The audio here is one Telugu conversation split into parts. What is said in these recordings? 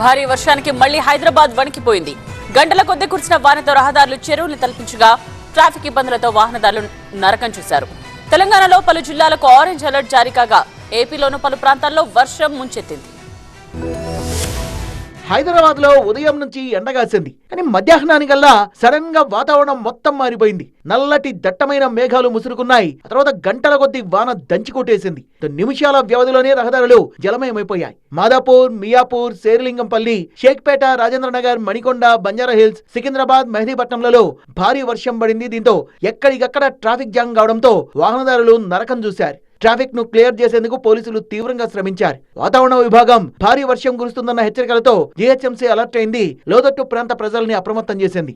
భారీ వర్షానికి మళ్ళీ హైదరాబాద్ వణికిపోయింది. గంటల కొద్దీ కురిసిన వానతో రహదారులు చెరువులు తలపించగా ట్రాఫిక్ ఇబ్బందులతో వాహనదారులు నరకం చూశారు. తెలంగాణలో పలు జిల్లాలకు ఆరెంజ్ అలర్ట్ జారీ కాగా ఏపీలోనూ పలు ప్రాంతాల్లో వర్షం ముంచెత్తింది. హైదరాబాద్లో ఉదయం నుంచి ఎండగాసింది కానీ మధ్యాహ్నానికల్లా సడన్గా వాతావరణం మొత్తం మారిపోయింది. నల్లటి దట్టమైన మేఘాలు ముసురుకున్నాయి. ఆ తర్వాత గంటల కొద్దీ వాన దంచికొట్టేసింది నిమిషాల వ్యవధిలోనే రహదారులు జలమయమైపోయాయి. మాదాపూర్ మియాపూర్ శేరిలింగంపల్లి షేక్పేట రాజేంద్రనగర్ మణికొండ బంజారా హిల్స్ సికింద్రాబాద్ మెహదీపట్నంలలో భారీ వర్షం పడింది. దీంతో ఎక్కడికక్కడ ట్రాఫిక్ జామ్ కావడంతో వాహనదారులు నరకం చూశారు. ట్రాఫిక్ను క్లియర్ చేసేందుకు పోలీసులు తీవ్రంగా శ్రమించారు. వాతావరణ విభాగం భారీ వర్షం కురుస్తుందన్న హెచ్చరికలతో జీహెచ్ఎంసీ అలర్ట్ అయింది. లోతట్టు ప్రాంత ప్రజల్ని అప్రమత్తం చేసింది.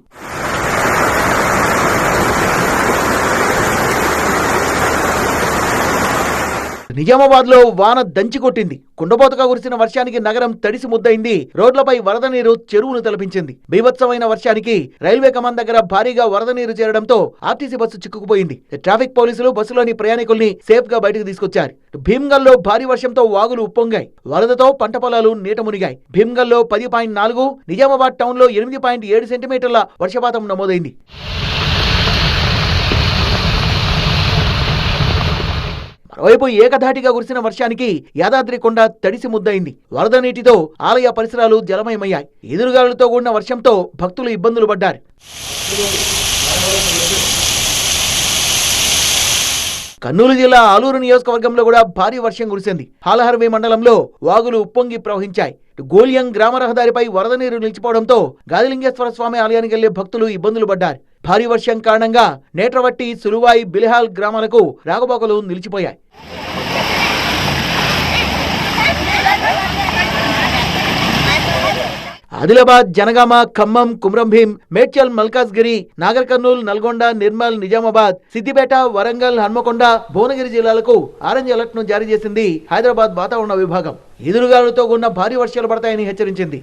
నిజామాబాద్లో వాన దంచి కొట్టింది. కుండపోతగా కురిసిన వర్షానికి నగరం తడిసి ముద్దయింది. రోడ్లపై వరద నీరు చెరువును తలపించింది. బీభత్సమైన వర్షానికి రైల్వే కమాన్ దగ్గర భారీగా వరద నీరు చేరడంతో ఆర్టీసీ బస్సు చిక్కుకుపోయింది. ట్రాఫిక్ పోలీసులు బస్సులోని ప్రయాణికుల్ని సేఫ్గా బయటకు తీసుకొచ్చారు. భీమ్గల్లో భారీ వర్షంతో వాగులు ఉప్పొంగాయి. వరదతో పంట పొలాలు నీట మునిగాయి. భీమ్గల్లో పది పాయింట్ నాలుగు నిజామాబాద్ టౌన్లో ఎనిమిది పాయింట్ ఏడు సెంటీమీటర్ల వర్షపాతం నమోదైంది. మరోవైపు ఏకధాటిగా కురిసిన వర్షానికి యాదాద్రి కొండ తడిసి ముద్దయింది. వరద నీటితో ఆలయ పరిసరాలు జలమయమయ్యాయి. ఎదురుగాలులతో కూడిన వర్షంతో భక్తులు ఇబ్బందులు పడ్డారు. కర్నూలు జిల్లా ఆలూరు నియోజకవర్గంలో కూడా భారీ వర్షం కురిసింది. హాలహర్వి మండలంలో వాగులు ఉప్పొంగి ప్రవహించాయి. గోలియం గ్రామ రహదారిపై వరద నీరు నిలిచిపోవడంతో గాదిలింగేశ్వర స్వామి ఆలయానికి వెళ్ళే భక్తులు ఇబ్బందులు పడ్డారు. భారీ వర్షం కారణంగా నేట్రవట్టి సులువాయి బిలిహాల్ గ్రామాలకు రాగబోకలు నిలిచిపోయాయి. ఆదిలాబాద్ జనగామ ఖమ్మం కుమ్రంభీం మేడ్చల్ మల్కాజ్గిరి నాగర్ కర్నూల్ నల్గొండ నిర్మల్ నిజామాబాద్ సిద్దిపేట వరంగల్ హన్మకొండ భువనగిరి జిల్లాలకు ఆరెంజ్ అలర్ట్ను జారీ చేసింది హైదరాబాద్ వాతావరణ విభాగం. ఎదురుగాలులతో కూడిన భారీ వర్షాలు పడతాయని హెచ్చరించింది.